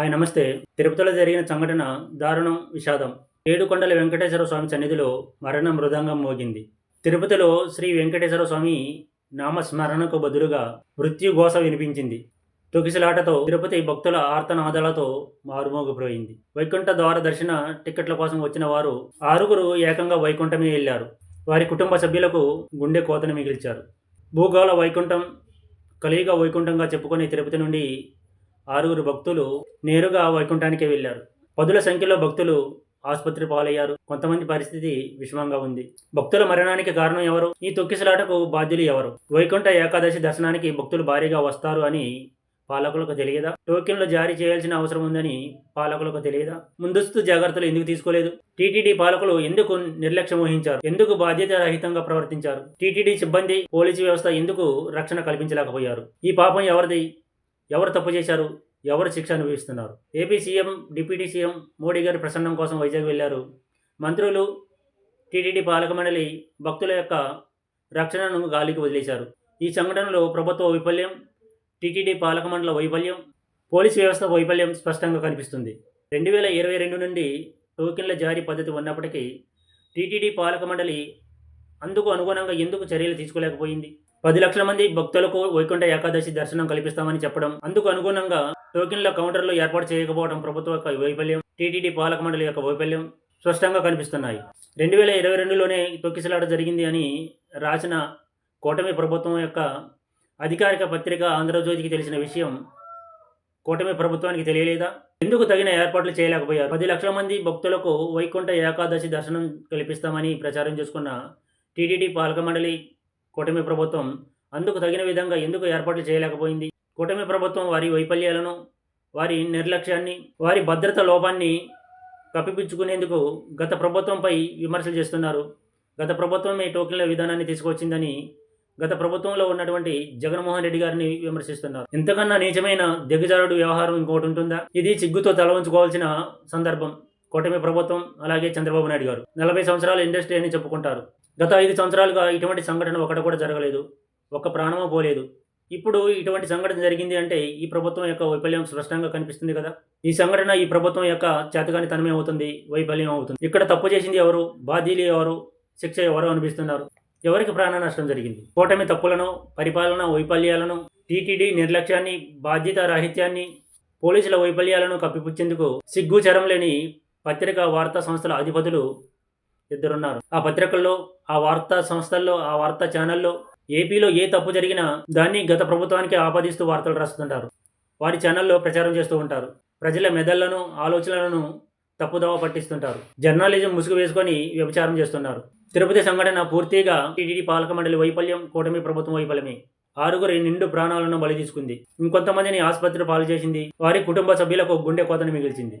Hi నమస్తే. తిరుపతిలో జరిగిన సంఘటన దారుణం విషాదం. ఏడుకొండల వెంకటేశ్వర స్వామి సన్నిధిలో మరణ మృదంగం మోగింది. తిరుపతిలో శ్రీ వెంకటేశ్వర స్వామి నామస్మరణకు బదులుగా మృత్యుఘోష వినిపించింది. తొకిసలాటతో తిరుపతి భక్తుల ఆర్తనాదాలతో మారుమోగిపోయింది. వైకుంఠ ద్వార దర్శన టిక్కెట్ల కోసం వచ్చిన వారు ఆరుగురు ఏకంగా వైకుంఠమే వెళ్ళారు. వారి కుటుంబ సభ్యులకు గుండె కోతను మిగిల్చారు. భూగోళ వైకుంఠం కలియుగ వైకుంఠంగా చెప్పుకొని తిరుపతి నుండి ఆరుగురు భక్తులు నేరుగా వైకుంఠానికి వెళ్ళారు పదుల సంఖ్యలో భక్తులు ఆసుపత్రి పాలయ్యారు. కొంతమంది పరిస్థితి విషమంగా ఉంది. భక్తుల మరణానికి కారణం ఎవరు? ఈ తొక్కిసలాటకు బాధ్యులు ఎవరు? వైకుంఠ ఏకాదశి దర్శనానికి భక్తులు భారీగా వస్తారు అని పాలకులకు తెలియదా? టోకెన్లు జారీ చేయాల్సిన అవసరం ఉందని పాలకులకు తెలియదా? ముందస్తు జాగ్రత్తలు ఎందుకు తీసుకోలేదు? టీటీడీ పాలకులు ఎందుకు నిర్లక్ష్యం వహించారు? ఎందుకు బాధ్యత రహితంగా ప్రవర్తించారు? టీటీడీ సిబ్బంది పోలీసు వ్యవస్థ ఎందుకు రక్షణ కల్పించలేకపోయారు? ఈ పాపం ఎవరిది? ఎవరు తప్పు చేశారు? ఎవరు శిక్ష అనుభవిస్తున్నారు? AP CM deputy CM Modi గారి ప్రసన్నం కోసం వైజాగ్ వెళ్ళారు. మంత్రులు టీటీడీ పాలక మండలి భక్తుల యొక్క రక్షణను గాలికి వదిలేశారు. ఈ సంఘటనలో ప్రభుత్వ వైఫల్యం టీటీడీ పాలక మండల వైఫల్యం పోలీసు వ్యవస్థ వైఫల్యం స్పష్టంగా కనిపిస్తుంది. రెండు వేల ఇరవై రెండు నుండి టోకెన్ల జారీ పద్ధతి ఉన్నప్పటికీ టీటీడీ పాలక మండలి అందుకు అనుగుణంగా ఎందుకు చర్యలు తీసుకోలేకపోయింది? పది లక్షల మంది భక్తులకు వైకుంఠ ఏకాదశి దర్శనం కల్పిస్తామని చెప్పడం. అందుకు అనుగుణంగా టోకెన్ల కౌంటర్లు ఏర్పాటు చేయకపోవడం ప్రభుత్వ యొక్క వైఫల్యం. టీటీడీ పాలక మండలి యొక్క వైఫల్యం స్పష్టంగా కనిపిస్తున్నాయి. రెండు వేల ఇరవై రెండులోనే తొక్కిసలాట జరిగింది అని రాసిన కూటమి ప్రభుత్వం యొక్క అధికారిక పత్రిక ఆంధ్రజ్యోతికి తెలిసిన విషయం కూటమి ప్రభుత్వానికి తెలియలేదా? ఎందుకు తగిన ఏర్పాట్లు చేయలేకపోయారు? పది లక్షల మంది భక్తులకు వైకుంఠ ఏకాదశి దర్శనం కల్పిస్తామని ప్రచారం చేసుకున్న టీటీడీ పాలక మండలి కూటమి ప్రభుత్వం అందుకు తగిన విధంగా ఎందుకు ఏర్పాట్లు చేయలేకపోయింది? కూటమి ప్రభుత్వం వారి వైఫల్యాలను వారి నిర్లక్ష్యాన్ని వారి భద్రత లోపాన్ని కప్పిపుచ్చుకునేందుకు గత ప్రభుత్వంపై విమర్శలు చేస్తున్నారు. గత ప్రభుత్వమే టోకెన్ల విధానాన్ని తీసుకొచ్చిందని గత ప్రభుత్వంలో ఉన్నటువంటి జగన్మోహన్ రెడ్డి గారిని విమర్శిస్తున్నారు. ఇంతకన్నా నీచమైన దిగజారుడు వ్యవహారం ఇంకోటి ఉంటుందా? ఇది చిగ్గుతో తల ఉంచుకోవాల్సిన సందర్భం. కూటమి ప్రభుత్వం అలాగే చంద్రబాబు నాయుడు గారు. నలభై సంవత్సరాల ఇండస్ట్రీ అని చెప్పుకుంటారు. గత ఐదు సంవత్సరాలుగా ఇటువంటి సంఘటన ఒకటి కూడా జరగలేదు. ఒక్క ప్రాణమో పోలేదు. ఇప్పుడు ఇటువంటి సంఘటన జరిగింది అంటే ఈ ప్రభుత్వం యొక్క వైఫల్యం స్పష్టంగా కనిపిస్తుంది కదా? ఈ సంఘటన ఈ ప్రభుత్వం యొక్క చేతగాని తనమే అవుతుంది వైఫల్యం అవుతుంది. ఇక్కడ తప్పు చేసింది ఎవరు? బాధ్యులు ఎవరు? శిక్ష ఎవరు అనిపిస్తున్నారు ఎవరికి ప్రాణ నష్టం జరిగింది? కూటమి తప్పులను పరిపాలన వైఫల్యాలను టీటీడీ నిర్లక్ష్యాన్ని బాధ్యత రాహిత్యాన్ని పోలీసుల వైఫల్యాలను కప్పిపుచ్చేందుకు సిగ్గు చరం లేని పత్రికా వార్తా సంస్థల అధిపతులు ఇద్దరున్నారు. ఆ పత్రికల్లో ఆ వార్తా సంస్థల్లో ఆ వార్తా ఛానల్లో ఏపీలో ఏ తప్పు జరిగినా దాన్ని గత ప్రభుత్వానికి ఆపాదిస్తూ వార్తలు రాస్తుంటారు. వారి ఛానల్లో ప్రచారం చేస్తూ ఉంటారు. ప్రజల మెదళ్ళను ఆలోచనలను తప్పుదోవ పట్టిస్తుంటారు. జర్నలిజం ముసుగు వేసుకొని వ్యభిచారం చేస్తున్నారు. తిరుపతి సంఘటన పూర్తిగా టీటీడీ పాలక మండలి వైఫల్యం కూటమి ప్రభుత్వం వైఫల్యమే. ఆరుగురి నిండు ప్రాణాలను బలి తీసుకుంది ఇంకొంతమందిని ఆసుపత్రి పాలు చేసింది. వారి కుటుంబ సభ్యులకు గుండె కోతను మిగిల్చింది.